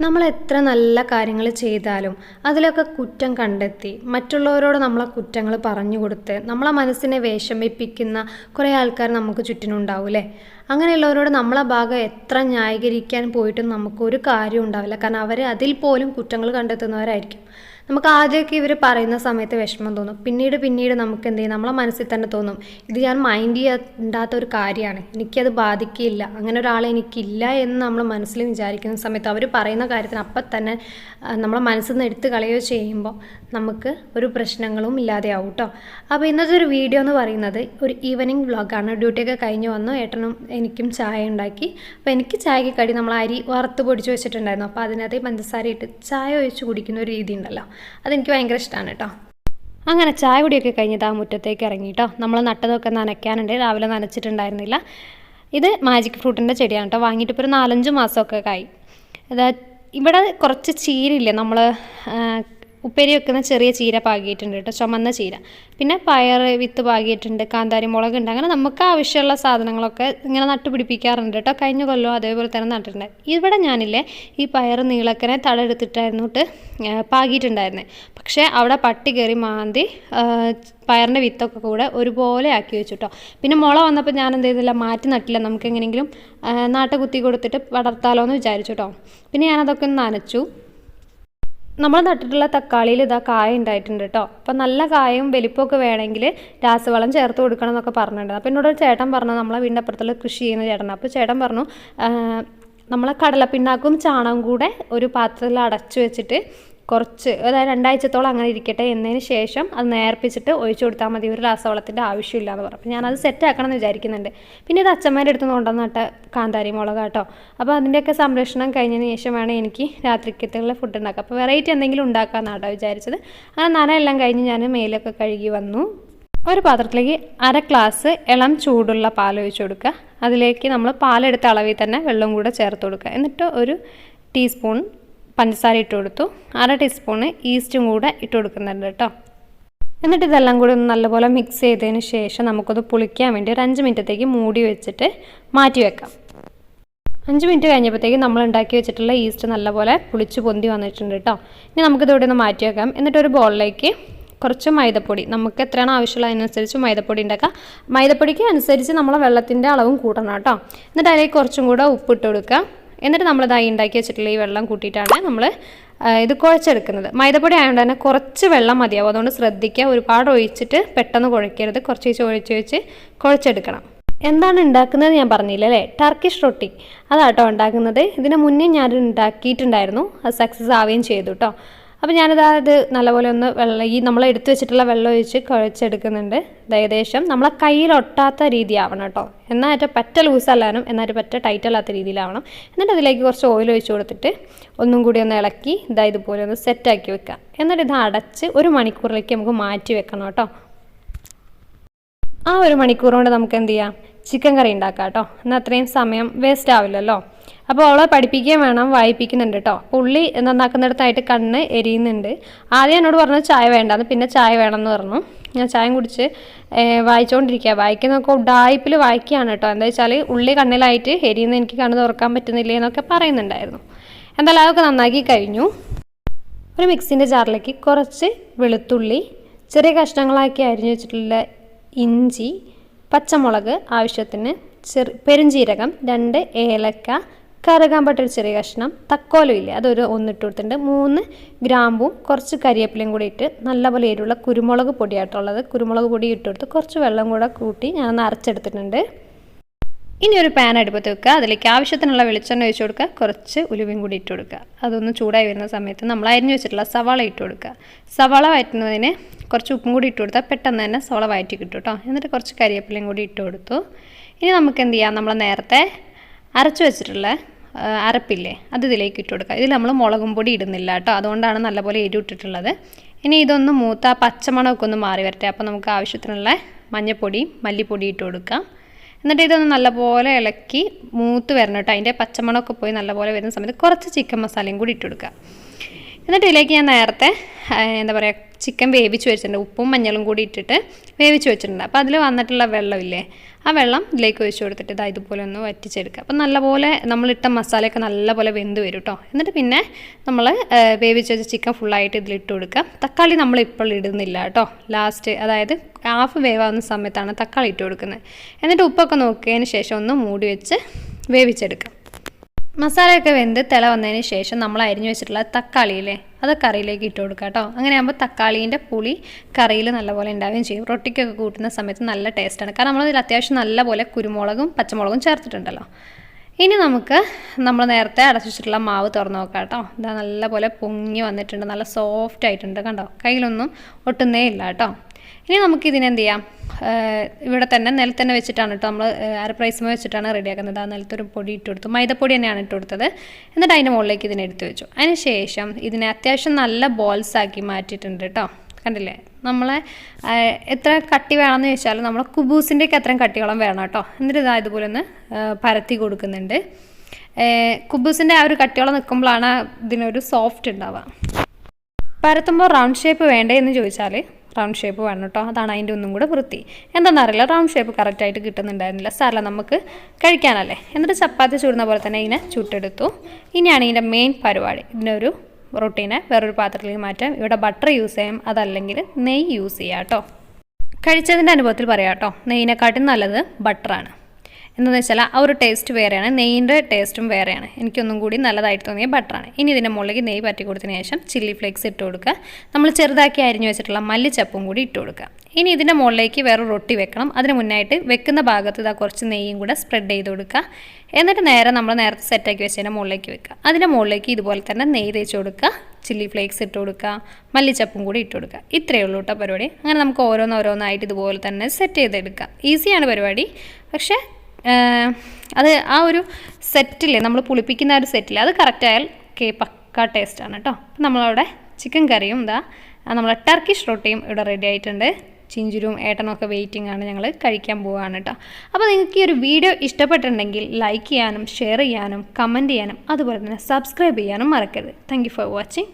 നമ്മൾ എത്ര നല്ല കാര്യങ്ങൾ ചെയ്താലും അതിലൊക്കെ കുറ്റം കണ്ടെത്തി മറ്റുള്ളവരോട് നമ്മളെ കുറ്റങ്ങൾ പറഞ്ഞു കൊടുത്ത് നമ്മളെ മനസ്സിനെ വിഷമിപ്പിക്കുന്ന കുറേ ആൾക്കാർ നമുക്ക് ചുറ്റിനുണ്ടാവും അല്ലേ അങ്ങനെയുള്ളവരോട് നമ്മളെ ഭാഗം എത്ര ന്യായീകരിക്കാൻ പോയിട്ടും നമുക്കൊരു കാര്യം ഉണ്ടാവില്ല. കാരണം അവർ അതിൽ പോലും കുറ്റങ്ങൾ കണ്ടെത്തുന്നവരായിരിക്കും. നമുക്ക് ആദ്യമൊക്കെ ഇവർ പറയുന്ന സമയത്ത് വിഷമം തോന്നും. പിന്നീട് പിന്നീട് നമുക്ക് എന്ത് ചെയ്യും? നമ്മളെ മനസ്സിൽ തന്നെ തോന്നും. ഇത് ഞാൻ മൈൻഡ് ചെയ്യാണ്ടാത്ത ഒരു കാര്യമാണ്. എനിക്കത് ബാധിക്കില്ല. അങ്ങനെ ഒരാളെ എനിക്കില്ല എന്ന് നമ്മൾ മനസ്സിൽ വിചാരിക്കുന്ന സമയത്ത് അവർ പറയുന്ന കാര്യത്തിന് അപ്പം തന്നെ നമ്മളെ മനസ്സിൽ നിന്ന് എടുത്ത് കളയുകയോ ചെയ്യുമ്പോൾ നമുക്ക് ഒരു പ്രശ്നങ്ങളും ഇല്ലാതെയാവും കേട്ടോ അപ്പോൾ ഇന്നത്തെ ഒരു വീഡിയോ എന്ന് പറയുന്നത് ഒരു ഈവനിങ് വ്ളോഗാണ് ഡ്യൂട്ടിയൊക്കെ കഴിഞ്ഞ് വന്നു. ഏട്ടനും എനിക്കും ചായ ഉണ്ടാക്കി. അപ്പോൾ എനിക്ക് ചായക്ക് കടി നമ്മൾ അരി വറുത്ത് പൊടിച്ച് വെച്ചിട്ടുണ്ടായിരുന്നു. അപ്പോൾ അതിനകത്ത് പഞ്ചസാര ഇട്ട് ചായ ഒഴിച്ച് കുടിക്കുന്ന ഒരു രീതി ഉണ്ടല്ലോ. അതെനിക്ക് ഭയങ്കര ഇഷ്ടമാണ് കേട്ടോ അങ്ങനെ ചായ കുടിയൊക്കെ കഴിഞ്ഞിട്ട് ആ മുറ്റത്തേക്ക് ഇറങ്ങി നമ്മൾ നട്ടതൊക്കെ നനയ്ക്കാനുണ്ട്. രാവിലെ നനച്ചിട്ടുണ്ടായിരുന്നില്ല. ഇത് മാജിക് ഫ്രൂട്ടിന്റെ ചെടിയാണ് കേട്ടോ വാങ്ങിയിട്ട് ഇപ്പോൾ ഒരു നാലഞ്ച് മാസമൊക്കെ കായി അതാ ഇവിടെ കുറച്ച് ചീരയില്ലേ നമ്മൾ ഉപ്പേരി വെക്കുന്ന ചെറിയ ചീര പാകിയിട്ടുണ്ട് കേട്ടോ ചുമന്ന ചീര. പിന്നെ പയർ വിത്ത് പാകിയിട്ടുണ്ട് കാന്താരി മുളകുണ്ട് അങ്ങനെ നമുക്ക് ആവശ്യമുള്ള സാധനങ്ങളൊക്കെ ഇങ്ങനെ നട്ടുപിടിപ്പിക്കാറുണ്ട് കേട്ടോ കഴിഞ്ഞ കൊല്ലം അതേപോലെ തന്നെ നട്ടിട്ടുണ്ട്. ഇവിടെ ഞാനില്ലേ ഈ പയർ നീളക്കനെ തടെടുത്തിട്ടായിരുന്നിട്ട് പാകിയിട്ടുണ്ടായിരുന്നത് പക്ഷേ അവിടെ പട്ടി കയറി മാന്തി പയറിന്റെ വിത്തൊക്കെ കൂടെ ഒരുപോലെ ആക്കി വെച്ചു കേട്ടോ. പിന്നെ മുള വന്നപ്പോൾ ഞാൻ എന്ത് ചെയ്തില്ല മാറ്റി നട്ടില്ല നമുക്ക് എങ്ങനെയെങ്കിലും നാട്ട കുത്തി കൊടുത്തിട്ട് വളർത്താലോ എന്ന് വിചാരിച്ചു കേട്ടോ. പിന്നെ ഞാനതൊക്കെ ഒന്ന് നനച്ചു. നമ്മൾ നട്ടിട്ടുള്ള തക്കാളിയിൽ ഇതാ കായ ഉണ്ടായിട്ടുണ്ട് കേട്ടോ അപ്പം നല്ല കായും വലിപ്പമൊക്കെ വേണമെങ്കിൽ രാസവളം ചേർത്ത് കൊടുക്കണം എന്നൊക്കെ പറഞ്ഞിട്ടുണ്ട്. അപ്പോൾ എന്നോട് ചേട്ടൻ പറഞ്ഞു നമ്മളെ വീടിന്റെ അപ്പുറത്തുള്ള കൃഷി ചെയ്യുന്ന ചേട്ടൻ അപ്പോൾ ചേട്ടൻ പറഞ്ഞു നമ്മളെ കടലപ്പിണ്ണാക്കും ചാണകം കൂടെ ഒരു പാത്രത്തിൽ അടച്ചു വെച്ചിട്ട് കുറച്ച് അതായത് രണ്ടാഴ്ചത്തോളം അങ്ങനെ ഇരിക്കട്ടെ എന്നതിന് ശേഷം അത് നേർപ്പിച്ചിട്ട് ഒഴിച്ചു കൊടുത്താൽ മതി. ഒരു രാസവളത്തിന്റെ ആവശ്യമില്ല എന്ന് പറഞ്ഞു ഞാനത് സെറ്റാക്കണം എന്ന് വിചാരിക്കുന്നുണ്ട്. പിന്നെ ഇത് അച്ഛന്മാരുടെ അടുത്ത് കൊണ്ടുവന്ന നട്ട കാന്താരി മുളക് കേട്ടോ. അപ്പോൾ അതിന്റെയൊക്കെ സംരക്ഷണം കഴിഞ്ഞതിന് ശേഷം വേണം എനിക്ക് രാത്രിക്കത്തുള്ള ഫുഡ് ഉണ്ടാക്കുക അപ്പോൾ വെറൈറ്റി എന്തെങ്കിലും ഉണ്ടാക്കാമെന്നാണ് കേട്ടോ വിചാരിച്ചത്. അങ്ങനെ നനയെല്ലാം കഴിഞ്ഞ് ഞാൻ മേലൊക്കെ കഴുകി വന്നു. ഒരു പാത്രത്തിലേക്ക് അര ഗ്ലാസ് ഇളം ചൂടുള്ള പാൽ ഒഴിച്ചു കൊടുക്കുക. അതിലേക്ക് നമ്മൾ പാലെടുത്ത അളവിൽ തന്നെ വെള്ളം കൂടെ ചേർത്ത് കൊടുക്കുക. എന്നിട്ട് ഒരു ടീസ്പൂൺ പഞ്ചസാര ഇട്ട് കൊടുത്തു. അര ടീസ്പൂണ് ഈസ്റ്റും കൂടെ ഇട്ട് കൊടുക്കുന്നുണ്ട് കേട്ടോ. എന്നിട്ട് ഇതെല്ലാം കൂടി ഒന്ന് നല്ലപോലെ മിക്സ് ചെയ്തതിന് ശേഷം നമുക്കത് പുളിക്കാൻ വേണ്ടി ഒരു അഞ്ച് മിനിറ്റത്തേക്ക് മൂടി വെച്ചിട്ട് മാറ്റി വെക്കാം. അഞ്ച് മിനിറ്റ് കഴിഞ്ഞപ്പോഴത്തേക്ക് നമ്മൾ ഉണ്ടാക്കി വെച്ചിട്ടുള്ള ഈസ്റ്റ് നല്ലപോലെ പുളിച്ച് പൊന്തി വന്നിട്ടുണ്ട് കേട്ടോ. ഇനി നമുക്കിത് ഇവിടെ നിന്ന് മാറ്റി വെക്കാം. എന്നിട്ട് ഒരു ബോളിലേക്ക് കുറച്ച് മൈദപ്പൊടി നമുക്ക് എത്രയാണോ ആവശ്യമുള്ള അതിനനുസരിച്ച് മൈദപ്പൊടി ഉണ്ടാക്കാം. മൈദപ്പൊടിക്ക് അനുസരിച്ച് നമ്മൾ വെള്ളത്തിന്റെ അളവും കൂട്ടണം കേട്ടോ. എന്നിട്ട് അതിലേക്ക് കുറച്ചും കൂടെ ഉപ്പിട്ട് കൊടുക്കുക എന്നിട്ട് നമ്മളിതായി ഉണ്ടാക്കി വെച്ചിട്ടുള്ള ഈ വെള്ളം കൂട്ടിയിട്ടാണ് നമ്മൾ ഇത് കുഴച്ചെടുക്കുന്നത്. മൈദപ്പൊടി ആയതുകൊണ്ട് തന്നെ കുറച്ച് വെള്ളം മതിയാവും. അതുകൊണ്ട് ശ്രദ്ധിക്കുക. ഒരുപാട് ഒഴിച്ചിട്ട് പെട്ടെന്ന് കുഴക്കരുത്. കുറച്ച് വെച്ച് ഒഴിച്ച് വെച്ച് കുഴച്ചെടുക്കണം. എന്താണ് ഉണ്ടാക്കുന്നത് ഞാൻ പറഞ്ഞില്ല അല്ലേ? ടർക്കിഷ് റൊട്ടി അതാട്ടോ ഉണ്ടാക്കുന്നത്. ഇതിന് മുന്നേ ഞാൻ ഉണ്ടാക്കിയിട്ടുണ്ടായിരുന്നു. അത് സക്സസ് ആവുകയും ചെയ്തു കേട്ടോ അപ്പോൾ ഞാനിത് അത് നല്ലപോലെ ഒന്ന് വെള്ളം ഈ നമ്മൾ എടുത്തു വെച്ചിട്ടുള്ള വെള്ളം ഒഴിച്ച് കുഴച്ചെടുക്കുന്നുണ്ട്. ഏകദേശം നമ്മളെ കയ്യിൽ ഒട്ടാത്ത രീതി ആവണം കേട്ടോ ഏറ്റവും പറ്റ ലൂസല്ലാനും എന്നാൽ പറ്റ ടൈറ്റ് അല്ലാത്ത രീതിയിലാവണം. എന്നിട്ട് അതിലേക്ക് കുറച്ച് ഓയിൽ ഒഴിച്ച് കൊടുത്തിട്ട് ഒന്നും കൂടി ഒന്ന് ഇളക്കി ഇതാ ഇതുപോലെ ഒന്ന് സെറ്റാക്കി വെക്കുക. എന്നിട്ട് ഇത് അടച്ച് ഒരു മണിക്കൂറിലേക്ക് നമുക്ക് മാറ്റി വെക്കണം കേട്ടോ. ആ ഒരു മണിക്കൂർ കൊണ്ട് നമുക്ക് എന്ത് ചെയ്യാം ചിക്കൻ കറി ഉണ്ടാക്കാം കേട്ടോ എന്നാൽ അത്രയും സമയം വേസ്റ്റ് ആവില്ലല്ലോ. അപ്പോൾ അവളെ പഠിപ്പിക്കുകയും വേണം വായിപ്പിക്കുന്നുണ്ട് കേട്ടോ ഉള്ളി നന്നാക്കുന്നിടത്തായിട്ട് കണ്ണ് എരിയുന്നുണ്ട്. ആദ്യം എന്നോട് പറഞ്ഞു ചായ വേണ്ടാന്ന്. പിന്നെ ചായ വേണമെന്ന് പറഞ്ഞു. ഞാൻ ചായം കുടിച്ച് വായിച്ചുകൊണ്ടിരിക്കുക വായിക്കുന്നൊക്കെ ഉഡായ്പിൽ വായിക്കുകയാണ് കേട്ടോ എന്താ വെച്ചാൽ ഉള്ളി കണ്ണിലായിട്ട് എരിയുന്ന എനിക്ക് കണ്ണ് തുറക്കാൻ പറ്റുന്നില്ല എന്നൊക്കെ പറയുന്നുണ്ടായിരുന്നു. എന്തായാലും അതൊക്കെ നന്നാക്കി കഴിഞ്ഞു. ഒരു മിക്സിന്റെ ജാറിലേക്ക് കുറച്ച് വെളുത്തുള്ളി ചെറിയ കഷ്ണങ്ങളാക്കി അരിഞ്ഞു വെച്ചിട്ടുള്ള ഇഞ്ചി പച്ചമുളക് ആവശ്യത്തിന് ചെറു പെരുംജീരകം രണ്ട് ഏലക്ക കറുകാമ്പട്ട ഒരു ചെറിയ കഷ്ണം തക്കോലം ഇല്ലേ അതൊരു ഒന്നിട്ട് കൊടുത്തിട്ടുണ്ട്. മൂന്ന് ഗ്രാമ്പും കുറച്ച് കരിയേപ്പിലയും കൂടി ഇട്ട് നല്ലപോലെ എരിവുള്ള കുരുമുളക് പൊടിയായിട്ടുള്ളത് കുരുമുളക് പൊടി ഇട്ട് കൊടുത്ത് കുറച്ച് വെള്ളം കൂടെ കൂട്ടി ഞാനൊന്ന് അരച്ചെടുത്തിട്ടുണ്ട്. ഇനി ഒരു പാൻ അടുപ്പത്ത് വെക്കുക. അതിലേക്ക് ആവശ്യത്തിനുള്ള വെളിച്ചെണ്ണ ഒഴിച്ചു കൊടുക്കുക. കുറച്ച് ഉലുവയും കൂടി ഇട്ട് കൊടുക്കുക. അതൊന്ന് ചൂടായി വരുന്ന സമയത്ത് നമ്മൾ അരിഞ്ഞു വെച്ചിട്ടുള്ള സവാള ഇട്ട് കൊടുക്കുക. സവാള വഴറ്റുന്നതിന് കുറച്ച് ഉപ്പും കൂടി ഇട്ട് കൊടുത്താൽ പെട്ടെന്ന് തന്നെ സോള വയറ്റി കിട്ടും കേട്ടോ. എന്നിട്ട് കുറച്ച് കരിവേപ്പിലയും കൂടി ഇട്ട് കൊടുത്തു. ഇനി നമുക്ക് എന്ത് ചെയ്യാം? നമ്മൾ നേരത്തെ അരച്ചു വെച്ചിട്ടുള്ള അരപ്പില്ലേ അത് ഇതിലേക്ക് ഇട്ട് കൊടുക്കുക ഇതിൽ നമ്മൾ മുളകും പൊടി ഇടുന്നില്ല കേട്ടോ. അതുകൊണ്ടാണ് നല്ലപോലെ എരിവിട്ടിട്ടുള്ളത് ഇനി ഇതൊന്ന് മൂത്ത ആ പച്ചമണമൊക്കെ ഒന്ന് മാറി വരട്ടെ. അപ്പോൾ നമുക്ക് ആവശ്യത്തിനുള്ള മഞ്ഞൾപ്പൊടി മല്ലിപ്പൊടി ഇട്ട് കൊടുക്കാം. എന്നിട്ട് ഇതൊന്ന് നല്ലപോലെ ഇളക്കി മൂത്ത് വരണം കേട്ടോ. അതിന്റെ പച്ചമണമൊക്കെ പോയി നല്ലപോലെ വരുന്ന സമയത്ത് കുറച്ച് ചിക്കൻ മസാലയും കൂടി ഇട്ട് കൊടുക്കുക എന്നിട്ട് ഇതിലേക്ക് ഞാൻ നേരത്തെ എന്താ പറയുക ചിക്കൻ വേവിച്ച് വെച്ചിട്ടുണ്ട്. ഉപ്പും മഞ്ഞളും കൂടി ഇട്ടിട്ട് വേവിച്ച് വെച്ചിട്ടുണ്ട്. അപ്പോൾ അതിൽ വന്നിട്ടുള്ള വെള്ളമില്ലേ? ആ വെള്ളം ഇതിലേക്ക് ഒഴിച്ചു കൊടുത്തിട്ട് ഇതാ ഇതുപോലെ ഒന്ന് വറ്റിച്ചെടുക്കുക. അപ്പം നല്ലപോലെ നമ്മളിട്ട മസാലയൊക്കെ നല്ലപോലെ വെന്ത് വരും കേട്ടോ എന്നിട്ട് പിന്നെ നമ്മൾ വേവിച്ച് വെച്ച ചിക്കൻ ഫുള്ളായിട്ട് ഇതിലിട്ട് കൊടുക്കുക. തക്കാളി നമ്മൾ ഇപ്പോൾ ഇടുന്നില്ല കേട്ടോ ലാസ്റ്റ് അതായത് ഹാഫ് വേവാവുന്ന സമയത്താണ് തക്കാളി ഇട്ട് കൊടുക്കുന്നത്. എന്നിട്ട് ഉപ്പൊക്കെ നോക്കിയതിന് ശേഷം ഒന്ന് മൂടി വെച്ച് വേവിച്ചെടുക്കാം മസാലയൊക്കെ വെന്ത് തിള വന്നതിന് ശേഷം നമ്മൾ അരിഞ്ഞു വെച്ചിട്ടുള്ള തക്കാളിയില്ലേ അത് കറിയിലേക്ക് ഇട്ട് കൊടുക്കുക കേട്ടോ. അങ്ങനെ ആകുമ്പോൾ തക്കാളീന്റെ പുളി കറിയിൽ നല്ലപോലെ ഉണ്ടാവുകയും ചെയ്യും. റൊട്ടിക്കൊക്കെ കൂട്ടുന്ന സമയത്ത് നല്ല ടേസ്റ്റാണ് കാരണം നമ്മളതിൽ അത്യാവശ്യം നല്ലപോലെ കുരുമുളകും പച്ചമുളകും ചേർത്തിട്ടുണ്ടല്ലോ. ഇനി നമുക്ക് നമ്മൾ നേരത്തെ അടച്ചിട്ടുള്ള മാവ് തുറന്ന് നോക്കാം കേട്ടോ. ഇതാ നല്ലപോലെ പൊങ്ങി വന്നിട്ടുണ്ട്. നല്ല സോഫ്റ്റ് ആയിട്ടുണ്ട് കണ്ടോ. കയ്യിലൊന്നും ഒട്ടുന്നേ ഇല്ല കേട്ടോ. ഇനി നമുക്ക് ഇതിനെന്ത് ചെയ്യാം? ഇവിടെ തന്നെ നിലത്ത് തന്നെ വെച്ചിട്ടാണ് കേട്ടോ നമ്മൾ അര പ്രൈസ്മ വെച്ചിട്ടാണ് റെഡിയാക്കുന്നത്. ആ നിലത്തൊരു പൊടി ഇട്ട് കൊടുത്തു. മൈദപ്പൊടി തന്നെയാണ് ഇട്ട് കൊടുത്തത്. എന്നിട്ട് അതിന്റെ മുകളിലേക്ക് ഇതിനെ എടുത്ത് വെച്ചു. അതിന് ശേഷം ഇതിനെ അത്യാവശ്യം നല്ല ബോൾസ് ആക്കി മാറ്റിയിട്ടുണ്ട് കേട്ടോ കണ്ടില്ലേ? നമ്മളെ എത്ര കട്ടി വേണമെന്ന് ചോദിച്ചാൽ നമ്മൾ കുബൂസിന്റെയൊക്കെ അത്രയും കട്ടിയോളം വേണം കേട്ടോ എന്നിട്ട് ഇതാ ഇതുപോലെ ഒന്ന് പരത്തി കൊടുക്കുന്നുണ്ട്. കുബൂസിന്റെ ആ ഒരു കട്ടിയോളം നിൽക്കുമ്പോഴാണ് ഇതിനൊരു സോഫ്റ്റ് ഉണ്ടാവുക. പരത്തുമ്പോൾ റൗണ്ട് ഷേപ്പ് വേണ്ടേ എന്ന് ചോദിച്ചാൽ റൗണ്ട് ഷേപ്പ് വേണം കേട്ടോ അതാണ് അതിന്റെ ഒന്നും കൂടെ വൃത്തി. എന്താണെന്നറിയില്ല റൗണ്ട് ഷേപ്പ് കറക്റ്റായിട്ട് കിട്ടുന്നുണ്ടായിരുന്നില്ല. സാറല്ല നമുക്ക് കഴിക്കാനല്ലേ. എന്നിട്ട് ചപ്പാത്തി ചൂടുന്ന പോലെ തന്നെ ഇതിനെ ചുട്ടെടുത്തു. ഇനിയാണ് ഇതിന്റെ മെയിൻ പരിപാടി. ഇതിനൊരു റൊട്ടീനെ വേറൊരു പാത്രത്തിലേക്ക് മാറ്റാം. ഇവിടെ ബട്ടർ യൂസ് ചെയ്യാം അതല്ലെങ്കിൽ നെയ്യ് യൂസ് ചെയ്യാം കേട്ടോ കഴിച്ചതിന്റെ അനുഭവത്തിൽ പറയാം കേട്ടോ നെയ്യിനെക്കാട്ടും നല്ലത് ബട്ടറാണ് എന്താണെന്ന് വെച്ചാൽ ആ ഒരു ടേസ്റ്റ് വേറെയാണ് നെയ്യിന്റെ ടേസ്റ്റും വേറെയാണ്. എനിക്കൊന്നും കൂടി നല്ലതായിട്ട് തോന്നിയ ബട്ടറാണ്. ഇനി ഇതിന്റെ മുകളിലേക്ക് നെയ്യ് പറ്റി കൊടുത്തതിന് ശേഷം ചില്ലി ഫ്ലേക്സ് ഇട്ട് കൊടുക്കുക. നമ്മൾ ചെറുതാക്കി അരിഞ്ഞു വെച്ചിട്ടുള്ള മല്ലിച്ചപ്പും കൂടി ഇട്ട് കൊടുക്കുക. ഇനി ഇതിന്റെ മുകളിലേക്ക് വേറെ റൊട്ടി വെക്കണം. അതിന് മുന്നായിട്ട് വെക്കുന്ന ഭാഗത്ത് ഇതാ കുറച്ച് നെയ്യും കൂടെ സ്പ്രെഡ് ചെയ്ത് കൊടുക്കുക. എന്നിട്ട് നേരെ നമ്മൾ നേരത്തെ സെറ്റാക്കി വെച്ചതിന്റെ മുകളിലേക്ക് വെക്കുക. അതിന്റെ മുകളിലേക്ക് ഇതുപോലെ തന്നെ നെയ്യ് തേച്ച് കൊടുക്കുക. ചില്ലി ഫ്ലേക്സ് ഇട്ട് കൊടുക്കുക. മല്ലിച്ചപ്പും കൂടി ഇട്ട് കൊടുക്കുക. ഇത്രയേ ഉള്ളൂ കേട്ടോ പരിപാടി. അങ്ങനെ നമുക്ക് ഓരോന്നോരോന്നായിട്ട് ഇതുപോലെ തന്നെ സെറ്റ് ചെയ്തെടുക്കാം. ഈസിയാണ് പരിപാടി. പക്ഷേ അത് ആ ഒരു സെറ്റില്ലേ? നമ്മൾ പുളിപ്പിക്കുന്ന ഒരു സെറ്റില്ലേ? അത് കറക്റ്റായാൽ കേ പക്ക ടേസ്റ്റാണ് കേട്ടോ അപ്പം നമ്മളവിടെ ചിക്കൻ കറിയും ഇതാ നമ്മളെ ടർക്കിഷ് റൊട്ടിയും ഇവിടെ റെഡി ആയിട്ടുണ്ട്. ചിഞ്ചുരും ഏട്ടനൊക്കെ വെയിറ്റിംഗ് ആണ് ഞങ്ങൾ കഴിക്കാൻ പോവുകയാണ് കേട്ടോ അപ്പോൾ നിങ്ങൾക്ക് ഈ ഒരു വീഡിയോ ഇഷ്ടപ്പെട്ടിട്ടുണ്ടെങ്കിൽ ലൈക്ക് ചെയ്യാനും ഷെയർ ചെയ്യാനും കമന്റ് ചെയ്യാനും അതുപോലെ തന്നെ സബ്സ്ക്രൈബ് ചെയ്യാനും മറക്കരുത്. Thank for watching